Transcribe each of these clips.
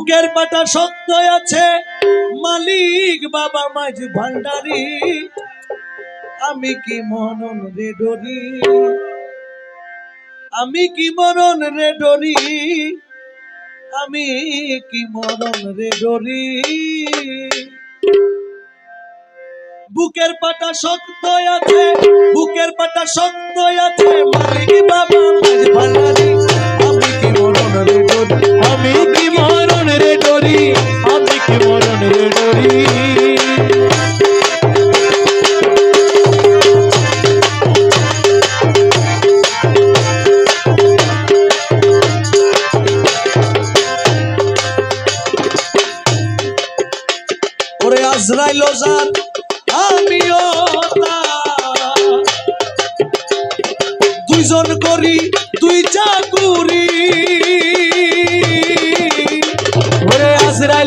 বুকের পাটা শক্ত আছে। মালিক বাবা মাঝ ভান্ডারি। আমি কি মনন রে ডরি? আমি কি মরণ রে ডরি? আমি কি মরণ রে ডরি? বুকের পাটা শক্ত আছে, বুকের পাটা শক্ত আছে। মালিক বাবা মাঝ ভান্ডারি। আমি কি মরণ রে ডরি? আমি কি আমি কি মরণ ডরি ওরে আজরাইল জান আমিও দুইজন করি দুই চাকুরি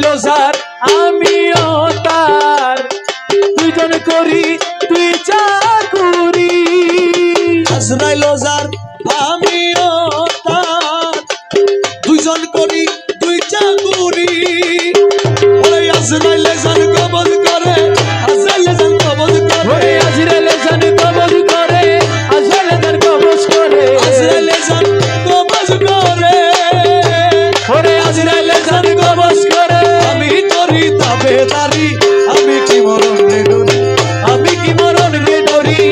আমিও তার। দুজন করি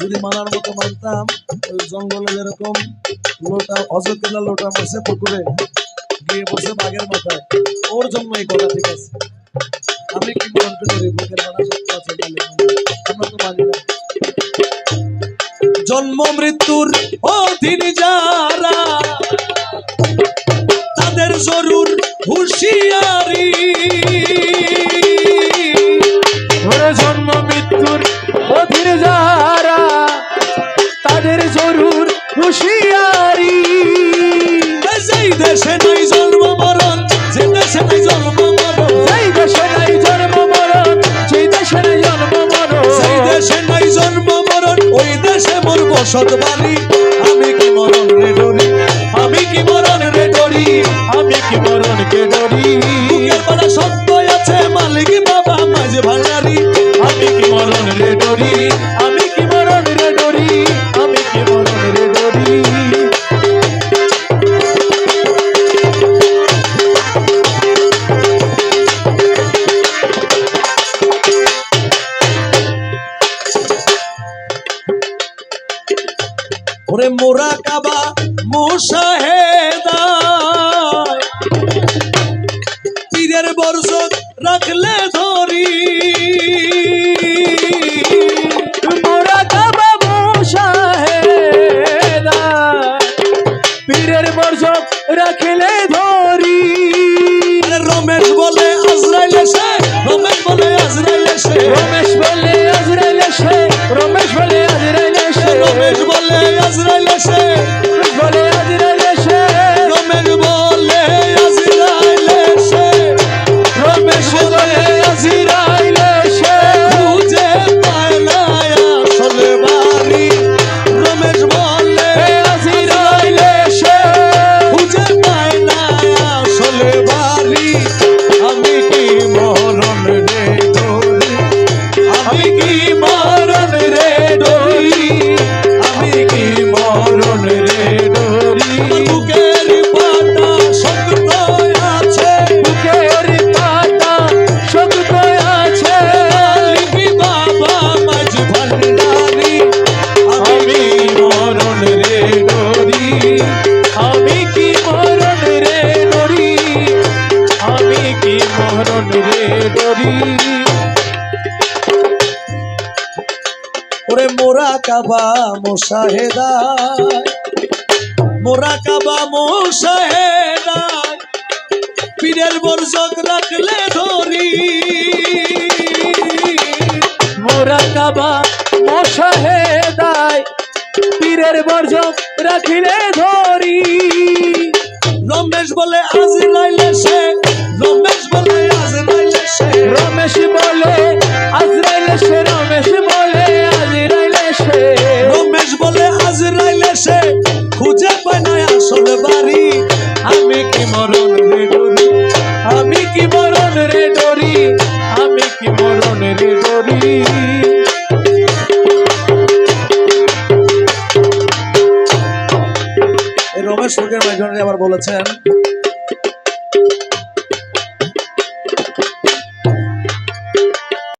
যদি মানার মতো মানতাম ওই জঙ্গলে যেরকম লোটা অযোগ্যতা লোটা মারছে পুকুরে গিয়ে বসে বাঘের মাথায়, ওর জন্য এই কথা ঠিক আছে। আমি কি মনে করি বুকের মানি জন্ম, মৃত্যুর অধীন যারা, তাদের জরুর হুঁশিয়ারি। সদবাণী মোরাকাবা মুসা মোরাকাবা মোশাহেদায় মোরাকাবা মোশাহেদায় পীরের বর্ষক রাখলে ধরি। মোরাকাবা মোশাহেদায় পীরের বর্ষক রাখিলে ধরি। রমেশ বলে আজ নাইলে সে রমেশ বলে আজ নাইলে কি মরণ রে ডরি? আমি কি মরণ রে ডরি? আমি কি মরণ রে ডরি? রমেশ ফকির মাঝে আবার বলেছেন